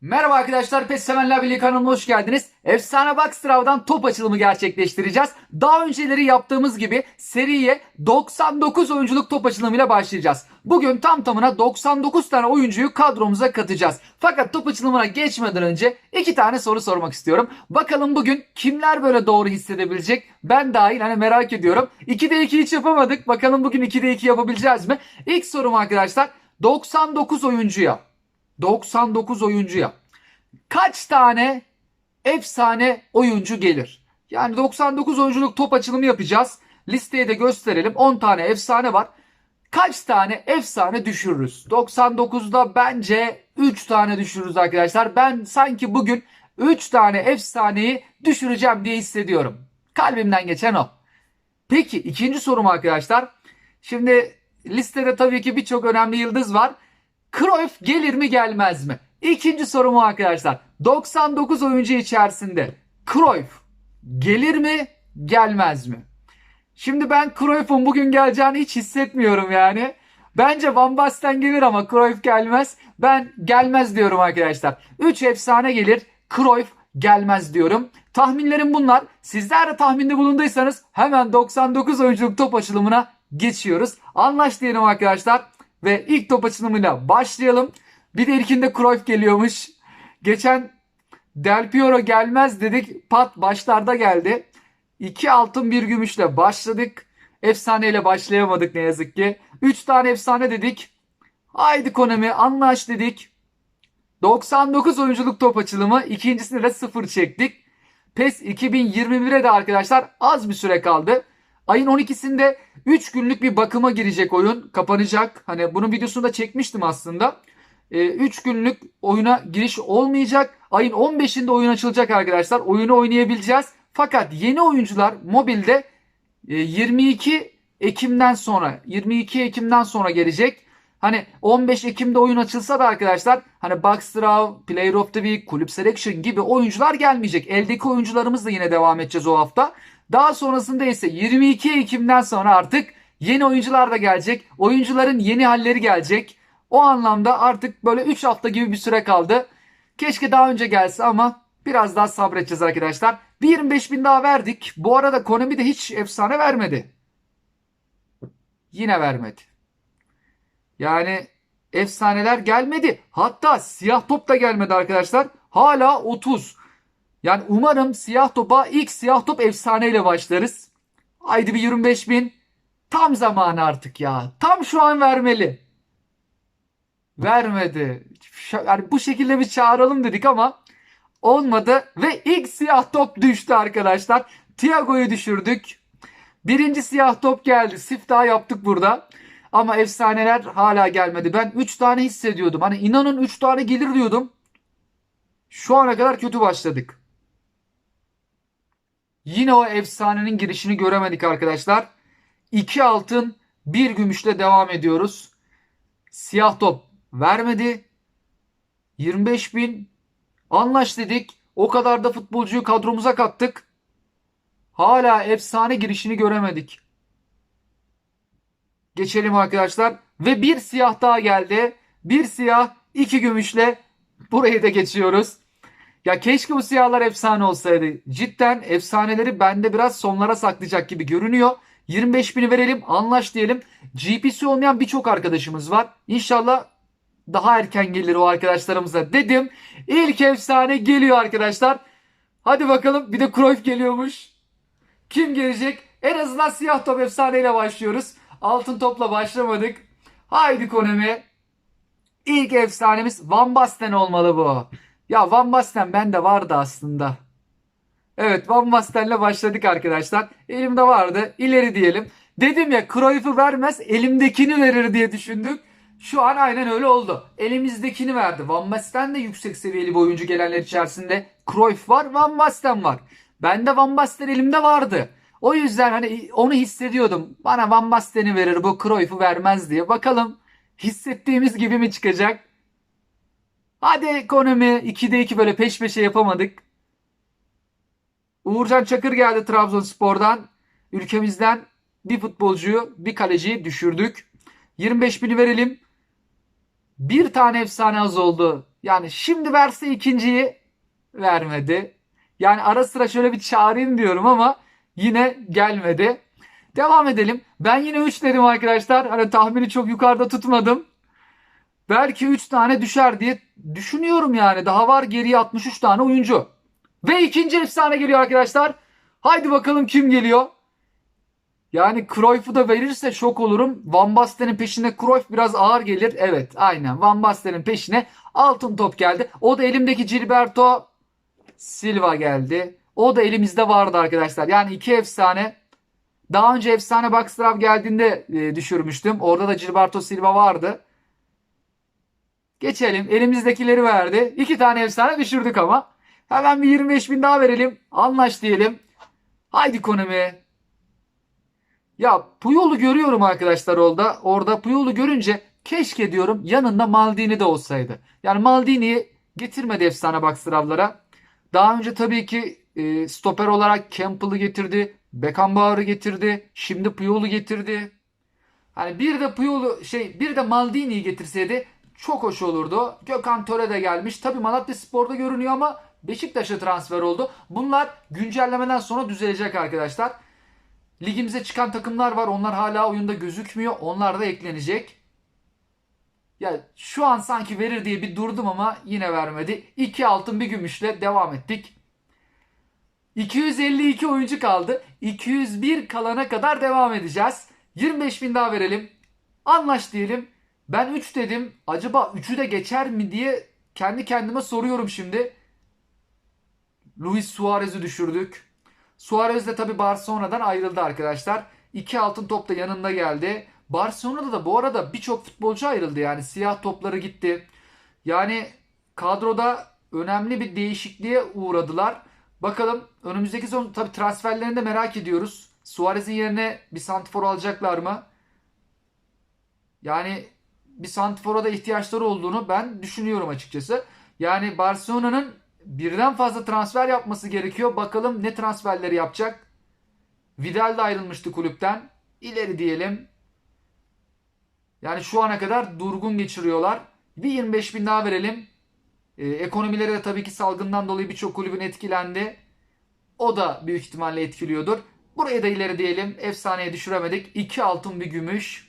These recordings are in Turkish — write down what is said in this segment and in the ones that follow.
Merhaba arkadaşlar, PES Sevenler Birliği kanalıma hoş geldiniz. Efsane Boxtrav'dan top açılımı gerçekleştireceğiz. Daha önceleri yaptığımız gibi seriye 99 oyunculuk top açılımıyla başlayacağız. Bugün tam tamına 99 tane oyuncuyu kadromuza katacağız. Fakat top açılımına geçmeden önce iki tane soru sormak istiyorum. Bakalım bugün kimler böyle doğru hissedebilecek? Ben dahil hani merak ediyorum. 2'de 2 hiç yapamadık. Bakalım bugün 2'de 2 yapabileceğiz mi? İlk sorum arkadaşlar 99 oyuncuya 99 oyuncuya kaç tane efsane oyuncu gelir? Yani 99 oyunculuk top açılımı yapacağız. Listeyi de gösterelim. 10 tane efsane var. Kaç tane efsane düşürürüz? 99'da bence 3 tane düşürürüz arkadaşlar. Ben sanki bugün 3 tane efsaneyi düşüreceğim diye hissediyorum. Kalbimden geçen o. Peki ikinci sorum arkadaşlar. Şimdi listede tabii ki birçok önemli yıldız var. Cruyff gelir mi gelmez mi? İkinci sorumu arkadaşlar. 99 oyuncu içerisinde Cruyff gelir mi gelmez mi? Şimdi ben Cruyff'un bugün geleceğini hiç hissetmiyorum yani. Bence Van Basten gelir ama Cruyff gelmez. Ben gelmez diyorum arkadaşlar. 3 efsane gelir. Cruyff gelmez diyorum. Tahminlerim bunlar. Sizler de tahminde bulunduysanız hemen 99 oyunculuk top açılımına geçiyoruz. Anlaş diyelim arkadaşlar. Ve ilk top açılımıyla başlayalım. Bir de ilkinde Cruyff geliyormuş. Geçen Del Piero gelmez dedik. Pat başlarda geldi. İki altın bir gümüşle başladık. Efsaneyle başlayamadık ne yazık ki. Üç tane efsane dedik. Haydi Konami anlaş dedik. 99 oyunculuk top açılımı. ikincisinde de sıfır çektik. PES 2021'e de arkadaşlar az bir süre kaldı. Ayın 12'sinde 3 günlük bir bakıma girecek oyun. Kapanacak. Hani bunun videosunu da çekmiştim aslında. 3 günlük oyuna giriş olmayacak. Ayın 15'inde oyun açılacak arkadaşlar. Oyunu oynayabileceğiz. Fakat yeni oyuncular mobilde e, 22 Ekim'den sonra 22 Ekim'den sonra gelecek. Hani 15 Ekim'de oyun açılsa da arkadaşlar hani Boxstrav, Player of the Week, Kulüp Selection gibi oyuncular gelmeyecek. Eldeki oyuncularımız da yine devam edeceğiz o hafta. Daha sonrasında ise 22 Ekim'den sonra artık yeni oyuncular da gelecek. Oyuncuların yeni halleri gelecek. O anlamda artık böyle 3 hafta gibi bir süre kaldı. Keşke daha önce gelse ama biraz daha sabredeceğiz arkadaşlar. Bir 25 bin daha verdik. Bu arada Konami de hiç efsane vermedi. Yine vermedi. Yani efsaneler gelmedi. Hatta siyah top da gelmedi arkadaşlar. Hala 30. Yani umarım siyah topa ilk siyah top efsaneyle başlarız. Haydi bir 25 bin. Tam zamanı artık ya. Tam şu an vermeli. Vermedi. Yani bu şekilde bir çağıralım dedik ama olmadı. Ve ilk siyah top düştü arkadaşlar. Thiago'yu düşürdük. Birinci siyah top geldi. Siftah yaptık burada. Ama efsaneler hala gelmedi. Ben 3 tane hissediyordum. Hani inanın 3 tane gelir diyordum. Şu ana kadar kötü başladık. Yine o efsanenin girişini göremedik arkadaşlar. 2 altın 1 gümüşle devam ediyoruz. Siyah top vermedi. 25 bin anlaş dedik. O kadar da futbolcuyu kadromuza kattık. Hala efsane girişini göremedik. Geçelim arkadaşlar. Ve bir siyah daha geldi. Bir siyah, iki gümüşle burayı da geçiyoruz. Ya keşke bu siyahlar efsane olsaydı. Cidden efsaneleri bende biraz sonlara saklayacak gibi görünüyor. 25 bini verelim anlaş diyelim. GPC olmayan birçok arkadaşımız var. İnşallah daha erken gelir o arkadaşlarımıza dedim. İlk efsane geliyor arkadaşlar. Hadi bakalım bir de Cruyff geliyormuş. Kim gelecek? En azından siyah top efsaneyle başlıyoruz. Altın topla başlamadık. Haydi Konami. İlk efsanemiz Van Basten olmalı bu. Ya Van Basten bende vardı aslında. Evet Van Basten'le başladık arkadaşlar. Elimde vardı. İleri diyelim. Dedim ya Cruyff'u vermez elimdekini verir diye düşündük. Şu an aynen öyle oldu. Elimizdekini verdi. Van Basten de yüksek seviyeli bir oyuncu gelenler içerisinde. Cruyff var, Van Basten var. Bende Van Basten elimde vardı. O yüzden hani onu hissediyordum. Bana Van Basten'i verir bu Cruyff'u vermez diye. Bakalım hissettiğimiz gibi mi çıkacak? Hadi ekonomi 2'de 2 böyle peş peşe yapamadık. Uğurcan Çakır geldi Trabzonspor'dan. Ülkemizden bir futbolcuyu, bir kaleciyi düşürdük. 25 bini verelim. Bir tane efsane az oldu. Yani şimdi verse ikinciyi vermedi. Yani ara sıra şöyle bir çağırayım diyorum ama yine gelmedi. Devam edelim. Ben yine 3 dedim arkadaşlar. Hani tahmini çok yukarıda tutmadım. Belki 3 tane düşer diye düşünüyorum yani. Daha var geriye 63 tane oyuncu. Ve ikinci efsane geliyor arkadaşlar. Haydi bakalım kim geliyor? Yani Cruyff'u da verirse şok olurum. Van Basten'in peşine Cruyff biraz ağır gelir. Evet aynen Van Basten'in peşine altın top geldi. O da elimdeki Gilberto Silva geldi. O da elimizde vardı arkadaşlar. Yani iki efsane. Daha önce efsane Backstrav geldiğinde e, düşürmüştüm. Orada da Gilberto Silva vardı. Geçelim. Elimizdekileri verdi. İki tane efsane düşürdük ama. Hemen bir 25 bin daha verelim. Anlaş diyelim. Haydi Konami. Ya Puyol'u görüyorum arkadaşlar orada. Orada Puyol'u görünce keşke diyorum yanında Maldini de olsaydı. Yani Maldini'yi getirmedi efsane Backstrav'lara. Daha önce tabii ki e, stoper olarak Campbell'ı getirdi. Beckenbauer'ı getirdi. Şimdi Puyol'u getirdi. Hani bir de Puyol'u şey bir de Maldini'yi getirseydi çok hoş olurdu. Gökhan Töre de gelmiş. Tabii Malatya Spor'da görünüyor ama Beşiktaş'a transfer oldu. Bunlar güncellemeden sonra düzelecek arkadaşlar. Ligimize çıkan takımlar var. Onlar hala oyunda gözükmüyor. Onlar da eklenecek. Ya şu an sanki verir diye bir durdum ama yine vermedi. 2 altın bir gümüşle devam ettik. 252 oyuncu kaldı. 201 kalana kadar devam edeceğiz. 25 bin daha verelim. Anlaş diyelim. Ben 3 dedim. Acaba 3'ü de geçer mi diye kendi kendime soruyorum şimdi. Luis Suarez'i düşürdük. Suarez de tabi Barcelona'dan ayrıldı arkadaşlar. İki altın top da yanında geldi. Barcelona'da da bu arada birçok futbolcu ayrıldı yani siyah topları gitti. Yani kadroda önemli bir değişikliğe uğradılar. Bakalım önümüzdeki sezon tabi transferlerini de merak ediyoruz. Suarez'in yerine bir santifor alacaklar mı? Yani bir santifora da ihtiyaçları olduğunu ben düşünüyorum açıkçası. Yani Barcelona'nın birden fazla transfer yapması gerekiyor. Bakalım ne transferleri yapacak. Vidal de ayrılmıştı kulüpten. İleri diyelim. Yani şu ana kadar durgun geçiriyorlar. Bir 25 bin daha verelim. Ee, ekonomileri de tabii ki salgından dolayı birçok kulübün etkilendi. O da büyük ihtimalle etkiliyordur. Burayı da ileri diyelim. Efsaneye düşüremedik. 2 altın bir gümüş.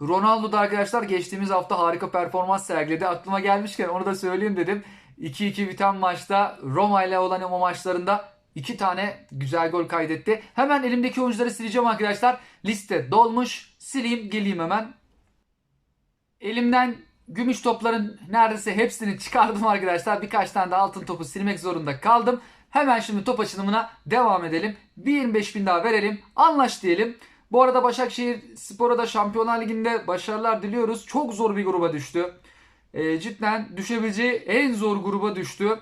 Ronaldo da arkadaşlar geçtiğimiz hafta harika performans sergiledi. Aklıma gelmişken onu da söyleyeyim dedim. 2-2 biten maçta Roma ile olan o maçlarında 2 tane güzel gol kaydetti. Hemen elimdeki oyuncuları sileceğim arkadaşlar. Liste dolmuş. Sileyim geleyim hemen. Elimden gümüş topların neredeyse hepsini çıkardım arkadaşlar. Birkaç tane de altın topu silmek zorunda kaldım. Hemen şimdi top açılımına devam edelim. Bir 25 bin daha verelim. Anlaş diyelim. Bu arada Başakşehir Spor'a da Şampiyonlar Ligi'nde başarılar diliyoruz. Çok zor bir gruba düştü. E, cidden düşebileceği en zor gruba düştü.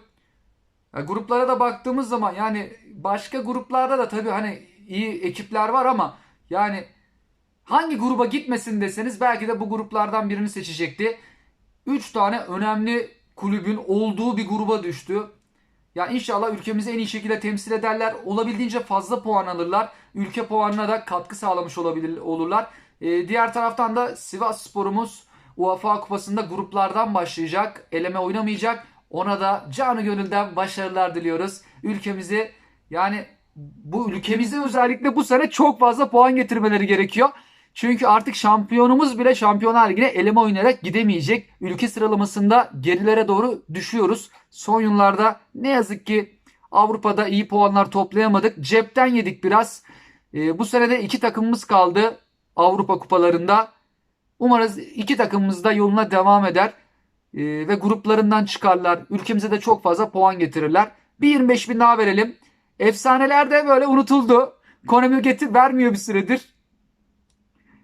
Ya, gruplara da baktığımız zaman yani başka gruplarda da tabii hani iyi ekipler var ama yani hangi gruba gitmesin deseniz belki de bu gruplardan birini seçecekti. 3 tane önemli kulübün olduğu bir gruba düştü. Ya inşallah ülkemizi en iyi şekilde temsil ederler. Olabildiğince fazla puan alırlar. Ülke puanına da katkı sağlamış olabilir olurlar. Ee, diğer taraftan da Sivas Spor'umuz UEFA Kupası'nda gruplardan başlayacak. Eleme oynamayacak. Ona da canı gönülden başarılar diliyoruz. Ülkemizi yani bu ülkemize özellikle bu sene çok fazla puan getirmeleri gerekiyor. Çünkü artık şampiyonumuz bile Şampiyonlar Ligi'ne eleme oynayarak gidemeyecek. Ülke sıralamasında gerilere doğru düşüyoruz. Son yıllarda ne yazık ki Avrupa'da iyi puanlar toplayamadık. Cepten yedik biraz. Ee, bu sene de iki takımımız kaldı Avrupa kupalarında. Umarız iki takımımız da yoluna devam eder. Ee, ve gruplarından çıkarlar. Ülkemize de çok fazla puan getirirler. Bir 25 bin daha verelim. Efsaneler de böyle unutuldu. Konami getir vermiyor bir süredir.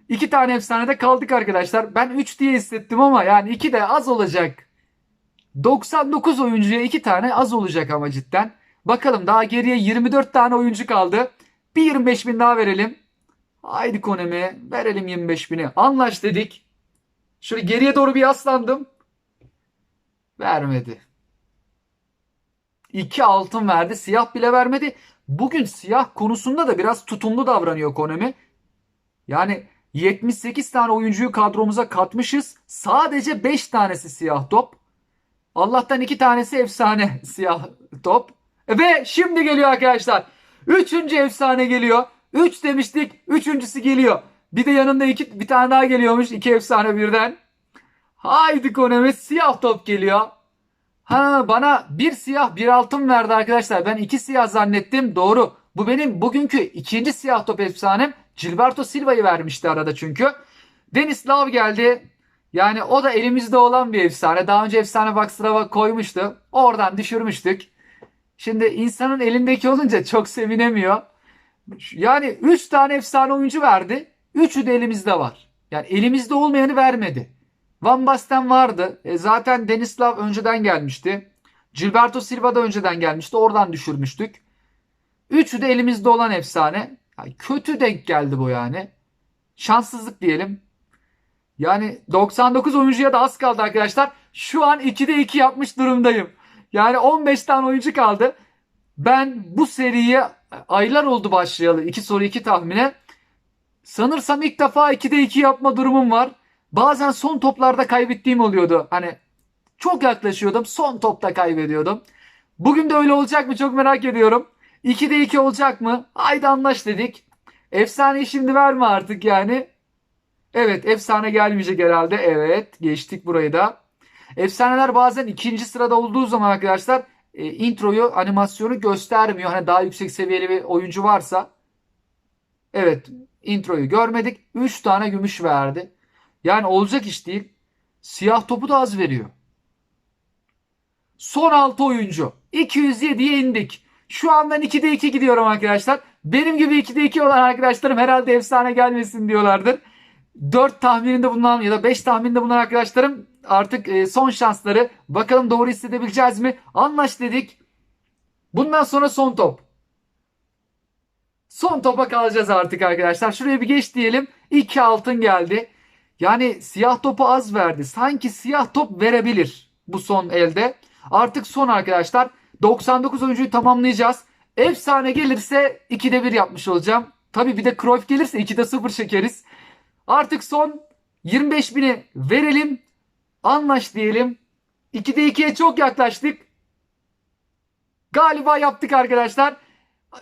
İki tane efsanede kaldık arkadaşlar. Ben 3 diye hissettim ama yani 2 de az olacak. 99 oyuncuya 2 tane az olacak ama cidden. Bakalım daha geriye 24 tane oyuncu kaldı. Bir 25 bin daha verelim. Haydi Konemi verelim 25 bini. Anlaş dedik. Şöyle geriye doğru bir yaslandım. Vermedi. 2 altın verdi. Siyah bile vermedi. Bugün siyah konusunda da biraz tutumlu davranıyor Konemi. Yani 78 tane oyuncuyu kadromuza katmışız. Sadece 5 tanesi siyah top. Allah'tan 2 tanesi efsane siyah top. Ve şimdi geliyor arkadaşlar. Üçüncü efsane geliyor. 3 demiştik. Üçüncüsü geliyor. Bir de yanında iki, bir tane daha geliyormuş. iki efsane birden. Haydi Konami siyah top geliyor. Ha bana bir siyah bir altın verdi arkadaşlar. Ben iki siyah zannettim. Doğru. Bu benim bugünkü ikinci siyah top efsanem. Gilberto Silva'yı vermişti arada çünkü. Denis Lav geldi. Yani o da elimizde olan bir efsane. Daha önce efsane Boxer'a koymuştu. Oradan düşürmüştük. Şimdi insanın elindeki olunca çok sevinemiyor. Yani 3 tane efsane oyuncu verdi. Üçü de elimizde var. Yani elimizde olmayanı vermedi. Van Basten vardı. E zaten Denislav önceden gelmişti. Gilberto Silva da önceden gelmişti. Oradan düşürmüştük. Üçü de elimizde olan efsane. Yani kötü denk geldi bu yani. Şanssızlık diyelim. Yani 99 oyuncuya da az kaldı arkadaşlar. Şu an 2'de 2 yapmış durumdayım. Yani 15 tane oyuncu kaldı. Ben bu seriye aylar oldu başlayalı. 2 soru 2 tahmine. Sanırsam ilk defa 2'de 2 yapma durumum var. Bazen son toplarda kaybettiğim oluyordu. Hani çok yaklaşıyordum. Son topta kaybediyordum. Bugün de öyle olacak mı çok merak ediyorum. 2'de 2 olacak mı? Haydi anlaş dedik. Efsaneyi şimdi verme artık yani. Evet efsane gelmeyecek herhalde. Evet geçtik burayı da. Efsaneler bazen ikinci sırada olduğu zaman arkadaşlar e, introyu animasyonu göstermiyor. Hani daha yüksek seviyeli bir oyuncu varsa. Evet introyu görmedik. 3 tane gümüş verdi. Yani olacak iş değil. Siyah topu da az veriyor. Son 6 oyuncu. 207'ye indik. Şu an ben 2'de 2 gidiyorum arkadaşlar. Benim gibi 2'de 2 olan arkadaşlarım herhalde efsane gelmesin diyorlardır. 4 tahmininde bulunan ya da 5 tahmininde bulunan arkadaşlarım artık e, son şansları. Bakalım doğru hissedebileceğiz mi? Anlaş dedik. Bundan sonra son top. Son topa kalacağız artık arkadaşlar. Şuraya bir geç diyelim. 2 altın geldi. Yani siyah topu az verdi. Sanki siyah top verebilir bu son elde. Artık son arkadaşlar. 99 oyuncuyu tamamlayacağız. Efsane gelirse 2'de 1 yapmış olacağım. Tabi bir de Cruyff gelirse 2'de 0 çekeriz. Artık son 25 bini verelim. Anlaş diyelim. 2'de 2'ye çok yaklaştık. Galiba yaptık arkadaşlar.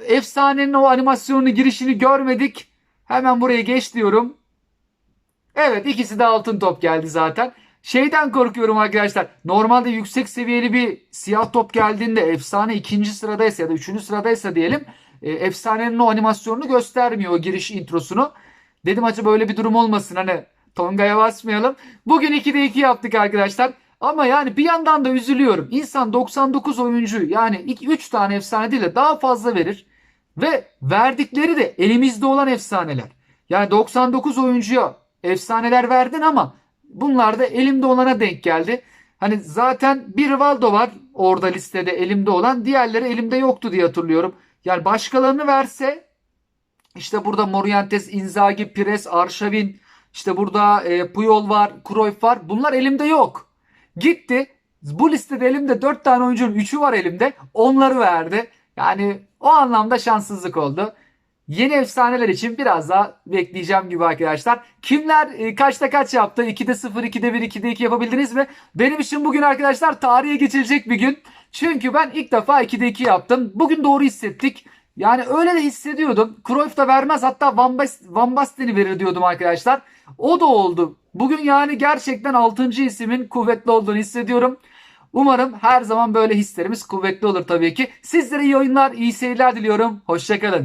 Efsanenin o animasyonunu girişini görmedik. Hemen buraya geç diyorum. Evet ikisi de altın top geldi zaten. Şeyden korkuyorum arkadaşlar. Normalde yüksek seviyeli bir siyah top geldiğinde efsane ikinci sıradaysa ya da üçüncü sıradaysa diyelim. E, efsanenin o animasyonunu göstermiyor o giriş introsunu. Dedim acaba böyle bir durum olmasın hani Tonga'ya basmayalım. Bugün 2'de 2 yaptık arkadaşlar. Ama yani bir yandan da üzülüyorum. İnsan 99 oyuncu yani 3 tane efsane değil de daha fazla verir. Ve verdikleri de elimizde olan efsaneler. Yani 99 oyuncuya efsaneler verdin ama bunlar da elimde olana denk geldi. Hani zaten bir Rivaldo var orada listede elimde olan. Diğerleri elimde yoktu diye hatırlıyorum. Yani başkalarını verse işte burada Morientes, Inzaghi, Pires, Arşavin, işte burada e, Puyol var, Cruyff var. Bunlar elimde yok. Gitti. Bu listede elimde 4 tane oyuncunun 3'ü var elimde. Onları verdi. Yani o anlamda şanssızlık oldu. Yeni efsaneler için biraz daha bekleyeceğim gibi arkadaşlar. Kimler e, kaçta kaç yaptı? 2'de 0, 2'de 1, 2'de 2 yapabildiniz mi? Benim için bugün arkadaşlar tarihe geçilecek bir gün. Çünkü ben ilk defa 2'de 2 yaptım. Bugün doğru hissettik. Yani öyle de hissediyordum. Cruyff da vermez hatta Van, Bas Van Basten'i verir diyordum arkadaşlar. O da oldu. Bugün yani gerçekten 6. isimin kuvvetli olduğunu hissediyorum. Umarım her zaman böyle hislerimiz kuvvetli olur tabii ki. Sizlere iyi oyunlar, iyi seyirler diliyorum. Hoşçakalın.